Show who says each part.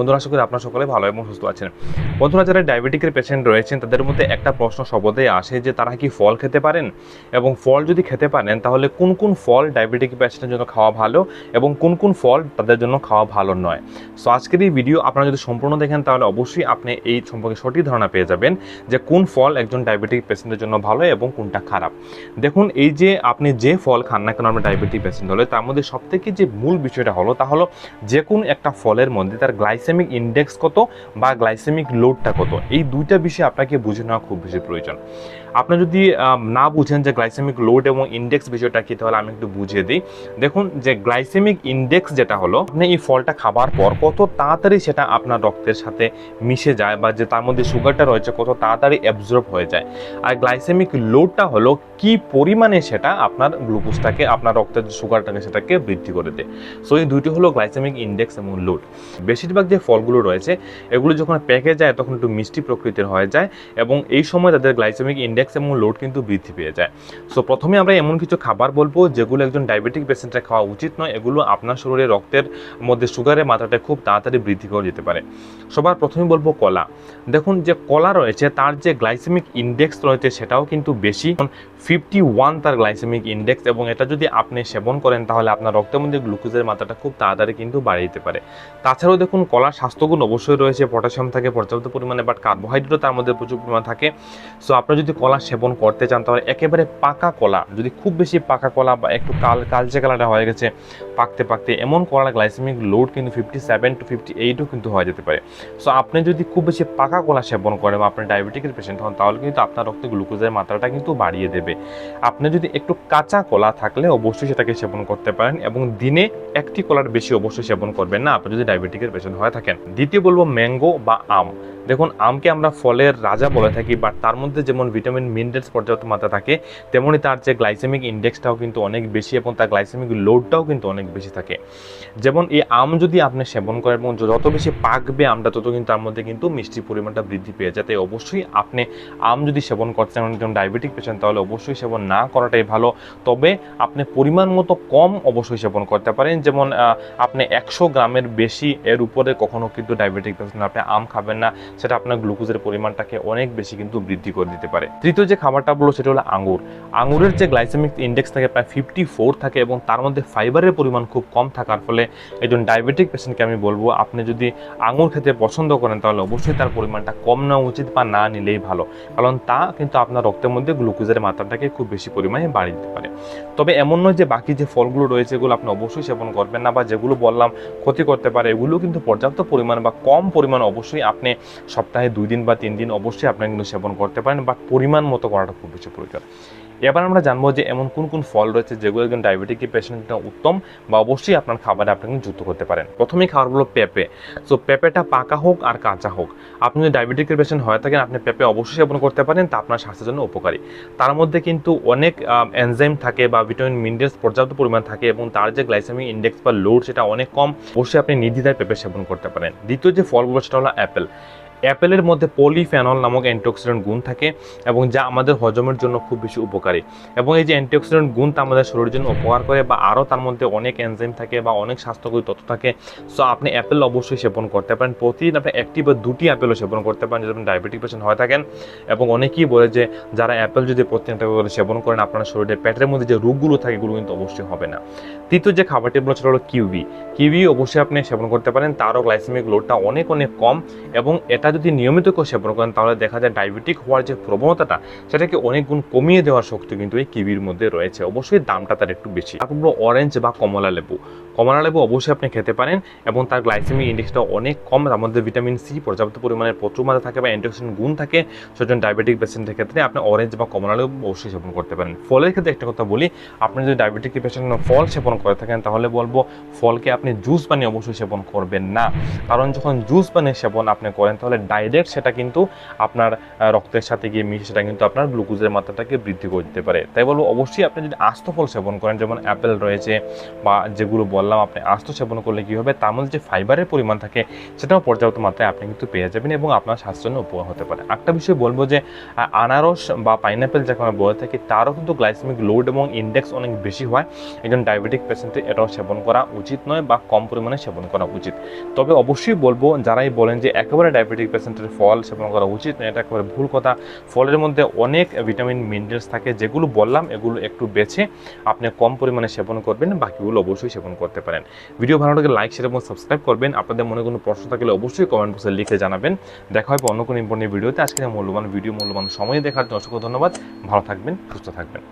Speaker 1: বন্ধুরা, আশা করি আপনারা সকলে ভালো এবং সুস্থ আছেন। বন্ধুরা, যারা ডায়াবেটিকের পেশেন্ট রয়েছেন, তাদের মধ্যে একটা প্রশ্ন সবতেই আসে যে, তারা কি ফল খেতে পারেন? এবং ফল যদি খেতে পারেন, তাহলে কোন কোন ফল ডায়াবেটিক পেশেন্টের জন্য খাওয়া ভালো এবং কোন কোন ফল তাদের জন্য খাওয়া ভালো নয়? সো আজকের এই ভিডিও আপনারা যদি সম্পূর্ণ দেখেন, তাহলে অবশ্যই আপনি এই সম্পর্কে সঠিক ধারণা পেয়ে যাবেন যে, কোন ফল একজন ডায়াবেটিক পেশেন্টের জন্য ভালো এবং কোনটা খারাপ। দেখুন, এই যে আপনি যে ফল খান না কেন আপনার ডায়াবেটিক পেশেন্ট হলে, তার মধ্যে সবথেকে যে মূল বিষয়টা হলো, তা হলো যে কোন একটা ফলের মধ্যে তার গ্লাইসেমিক ইন্ডেক্স কত বা গ্লাইসেমিক লোডটা কত? এই দুইটা বিষয় আপনাকে বুঝে নেওয়া খুব বেশি প্রয়োজন। আপনি যদি না বুঝেন যে গ্লাইসেমিক লোড এবং ইন্ডেক্স বিষয়টা কি, তাহলে আমি একটু বুঝিয়ে দিই। দেখুন যে গ্লাইসেমিক ইন্ডেক্স যেটা হলো, আপনি এই ফলটা খাবার পর কত তাড়াতাড়ি সেটা আপনার রক্তের সাথে মিশে যায় বা যে তার মধ্যে সুগারটা রয়েছে কত তাড়াতাড়ি অ্যাবজর্ব হয়ে যায়। আর গ্লাইসেমিক লোডটা হলো কি পরিমাণে সেটা আপনার গ্লুকোজটাকে আপনার রক্তের সুগারটাকে সেটাকে বৃদ্ধি করে দেয়। সো এই দুইটি হলো গ্লাইসেমিক ইন্ডেক্স এবং লোড বেশিরভাগ যে ফলগুলো রয়েছে, এগুলো যখন প্যাকে যায়, তখন একটু মিষ্টি প্রকৃতির হয়ে যায় এবং এই সময় তাদের গ্লাইসেমিক ইন্ডেক্স এবং লোড কিন্তু বৃদ্ধি পেয়ে যায়। সো প্রথমে আমরা এমন কিছু খাবার বলব যেগুলো একজন ডায়াবেটিক পেশেন্টের খাওয়া উচিত নয়। এগুলো আপনার শরীরে রক্তের মধ্যে সুগারের মাত্রাটা খুব তাড়াতাড়ি বৃদ্ধি করে যেতে পারে। সবার প্রথমে বলব কলা। দেখুন যে কলা রয়েছে, তার যে গ্লাইসেমিক ইন্ডেক্স রয়েছে সেটাও কিন্তু বেশি। ফিফটি ওয়ান তার গ্লাইসেমিক ইন্ডেক্স এবং এটা যদি আপনি সেবন করেন তাহলে আপনার রক্তের মধ্যে গ্লুকোজের মাত্রাটা খুব তাড়াতাড়ি কিন্তু বাড়িয়ে দিতে পারে। তাছাড়াও দেখুন, কলার স্বাস্থ্যগুণ অবশ্যই রয়েছে, পটাশিয়াম থাকে পর্যাপ্ত পরিমাণে বাট কার্বোহাইড্রেটও তার মধ্যে প্রচুর পরিমাণ থাকে। সো আপনার যদি কলা সেবন করতে চান, তাহলে একেবারে পাকা কলা, যদি খুব বেশি পাকা কলা বা একটু কাল, কালচে কালারটা হয়ে গেছে, পাকতে পাকতে এমন কলার গ্লাইসেমিক লোড কিন্তু ফিফটি সেভেন টু ফিফটি এইটও কিন্তু হয়ে যেতে পারে। সো আপনি যদি খুব বেশি পাকা কলা সেবন করেন বা আপনি ডায়াবেটিকের পেশেন্ট হন, তাহলে কিন্তু আপনার রক্তে গ্লুকোজের মাত্রাটা কিন্তু বাড়িয়ে দেবে। আপনি যদি একটু কাঁচা কলা থাকলে অবশ্যই সেটাকে সেবন করতে পারেন এবং দিনে একটি কলার বেশি অবশ্যই সেবন করবেন না, আপনি যদি ডায়াবেটিকের পেশেন্ট হয়ে থাকেন। দ্বিতীয় বলব ম্যাঙ্গো বা আম। দেখুন, আমকে আমরা ফলের রাজা বলে থাকি বাট তার মধ্যে যেমন ভিটামিন মিনারেলস পর্যাপ্ত মাত্রা থাকে তেমনই তার যে গ্লাইসেমিক ইন্ডেক্সটাও কিন্তু অনেক বেশি এবং তার গ্লাইসেমিক লোডটাও কিন্তু অনেক বেশি থাকে। যেমন এই আম যদি আপনি সেবন করেন এবং যত বেশি পাকবে আমটা, তত কিন্তু তার মধ্যে কিন্তু মিষ্টির পরিমাণটা বৃদ্ধি পেয়ে যায়। তাই অবশ্যই আপনি আম যদি সেবন করতে চান একজন ডায়াবেটিক পেশেন্ট তাহলে অবশ্যই সেবন না করাটাই ভালো। তবে আপনি পরিমাণ মতো কম অবশ্যই সেবন করতে পারেন। যেমন আপনি একশো গ্রামের বেশি এর উপরে কখনো কিন্তু ডায়াবেটিক পেশেন্ট আপনি আম খাবেন না। সেটা আপনার গ্লুকোজের পরিমাণটাকে অনেক বেশি কিন্তু বৃদ্ধি করে দিতে পারে। তৃতীয় যে খাবারটা বলব সেটা হলো আঙুর আঙুরের যে গ্লাইসেমিক ইন্ডেক্স থাকে প্রায় ফিফটি ফোর থাকে এবং তার মধ্যে ফাইবারের পরিমাণ খুব কম থাকার ফলে একজন ডায়াবেটিক পেশেন্টকে আমি বলব, আপনি যদি আঙুর খেতে পছন্দ করেন তাহলে অবশ্যই তার পরিমাণটা কম নেওয়া উচিত বা না নিলেই ভালো। কারণ তা কিন্তু আপনার রক্তের মধ্যে গ্লুকোজের মাত্রাটাকে খুব বেশি পরিমাণে বাড়িয়ে দিতে পারে। তবে এমন নয় যে বাকি যে ফলগুলো রয়েছে এগুলো আপনি অবশ্যই সেবন করবেন না বা যেগুলো বললাম ক্ষতি করতে পারে, এগুলো কিন্তু পর্যাপ্ত পরিমাণ বা কম পরিমাণ অবশ্যই আপনি সপ্তাহে দুই দিন বা তিন দিন অবশ্যই আপনি কিন্তু সেবন করতে পারেন বাট পরিমাণ মতো করাটা খুব বেশি প্রয়োজন। এবার আমরা জানব যে এমন কোন কোন ফল রয়েছে যেগুলো একজন ডায়াবেটিক পেশেন্টের উত্তম বা অবশ্যই আপনার খাবারে আপনি কিন্তু যুক্ত করতে পারেন। প্রথমেই খাবার হলো পেঁপে। সো পেঁপেটা পাকা হোক আর কাঁচা হোক, আপনি যদি ডায়াবেটিকের পেশেন্ট হয়ে থাকেন, আপনি পেঁপে অবশ্যই সেবন করতে পারেন, তা আপনার স্বাস্থ্যের জন্য উপকারী। তার মধ্যে কিন্তু অনেক এনজাইম থাকে বা ভিটামিন মিনারেলস পর্যাপ্ত পরিমাণ থাকে এবং তার যে গ্লাইসেমিক ইন্ডেক্স বা লোড সেটা অনেক কম, অবশ্যই আপনি নির্দ্বিধায় পেঁপে সেবন করতে পারেন। দ্বিতীয় যে ফলগুলো সেটা হলো অ্যাপেল অ্যাপেলের মধ্যে পলিফেনল নামক অ্যান্টিঅক্সিডেন্ট গুণ থাকে এবং যা আমাদের হজমের জন্য খুব বেশি উপকারী। এবং এই যে অ্যান্টিঅক্সিডেন্ট গুণ তা আমাদের শরীরের জন্য উপকার করে বা আরও তার মধ্যে অনেক এনজাইম থাকে বা অনেক স্বাস্থ্যকরী তথ্য থাকে, সো আপনি অ্যাপেল অবশ্যই সেবন করতে পারেন। প্রতিদিন আপনি একটি বা দুটি অ্যাপেলও সেবন করতে পারেন যদি আপনি ডায়াবেটিক পেশেন্ট হয়ে থাকেন এবং অনেকেই বলে যে যারা অ্যাপেল যদি প্রতিদিন সেবন করেন, আপনার শরীরে পেটের মধ্যে যে রোগগুলো থাকে, এগুলো কিন্তু অবশ্যই হবে না। তৃতীয় যে খাবারটি বলো সেটা হলো কিউবি। কিউবি অবশ্যই আপনি সেবন করতে পারেন, তারও গ্লাইসেমিক লোডটা অনেক অনেক কম এবং এটা যদি নিয়মিত কেউ সেবন করেন, তাহলে দেখা যায় ডায়াবেটিক হওয়ার যে প্রবণতাটা, সেটাকে অনেক গুণ কমিয়ে দেওয়ার শক্তি কিন্তু এই কিবির মধ্যে রয়েছে। অবশ্যই দামটা তার একটু বেশি। তারপর অরেঞ্জ বা কমলা লেবু। কমলা লেবু অবশ্যই আপনি খেতে পারেন এবং তার গ্লাইসেমিক ইন্ডেক্সটা অনেক কম। তার মধ্যে ভিটামিন সি পর্যাপ্ত পরিমাণে প্রচুর মাত্রা থাকে বা অ্যান্টিঅক্সিডেন্ট গুণ থাকে। সেজন্য ডায়াবেটিক পেশেন্টের ক্ষেত্রে আপনি অরেঞ্জ বা কমলা লেবু অবশ্যই সেবন করতে পারেন। ফলের ক্ষেত্রে একটা কথা বলি, আপনি যদি ডায়াবেটিক পেশেন্ট ফল সেবন করে থাকেন, তাহলে বলব ফলকে আপনি জুস বানিয়ে অবশ্যই সেবন করবেন না। কারণ যখন জুস বানিয়ে সেবন আপনি করেন, তাহলে ডাইরেক্ট সেটা কিন্তু আপনার রক্তের সাথে গিয়ে মিশে সেটা কিন্তু আপনার গ্লুকোজের মাত্রাটাকে বৃদ্ধি করে দিতে পারে। তাই বলব, অবশ্যই আপনি যদি আস্ত ফল সেবন করেন, যেমন অ্যাপেল রয়েছে বা যেগুলো বললাম আপনি আস্ত সেবন করলে কী হবে? তার মধ্যে যে ফাইবারের পরিমাণ থাকে, সেটাও পর্যাপ্ত মাত্রায় আপনি কিন্তু পেয়ে যাবেন এবং আপনার স্বাস্থ্যের উপকার হতে পারে। একটা বিষয় বলব যে আনারস বা পাইনাপেল যাকে আমরা বলে থাকি, তারও কিন্তু গ্লাইসেমিক লোড এবং ইন্ডেক্স অনেক বেশি হয়। একজন ডায়াবেটিক পেশেন্টের এটাও সেবন করা উচিত নয় বা কম পরিমাণে সেবন করা উচিত। তবে অবশ্যই বলব, যারাই বলেন যে একেবারে ডায়াবেটিক পেশেন্টের ফল সেবন করা উচিত। নয় এটা একেবারে ভুল কথা। ফলের মধ্যে অনেক ভিটামিন মিনারেলস থাকে, যেগুলো বললাম, এগুলো একটু বেছে আপনি কম পরিমাণে সেবন করবেন, বাকিগুলো অবশ্যই সেবন করতে পারেন। ভিডিও ভালো লাগলে লাইক শেয়ার এবং সাবস্ক্রাইব করবেন। আপনাদের মনে কোনো প্রশ্ন থাকলে অবশ্যই কমেন্ট বক্সে লিখে জানাবেন। দেখা হবে অন্য কোনো ইম্পর্টেন্ট ভিডিওতে আজকে মূল্যবান ভিডিও মূল্যবান সময় দেখার জন্য অসংখ্য ধন্যবাদ। ভালো থাকবেন, সুস্থ থাকবেন।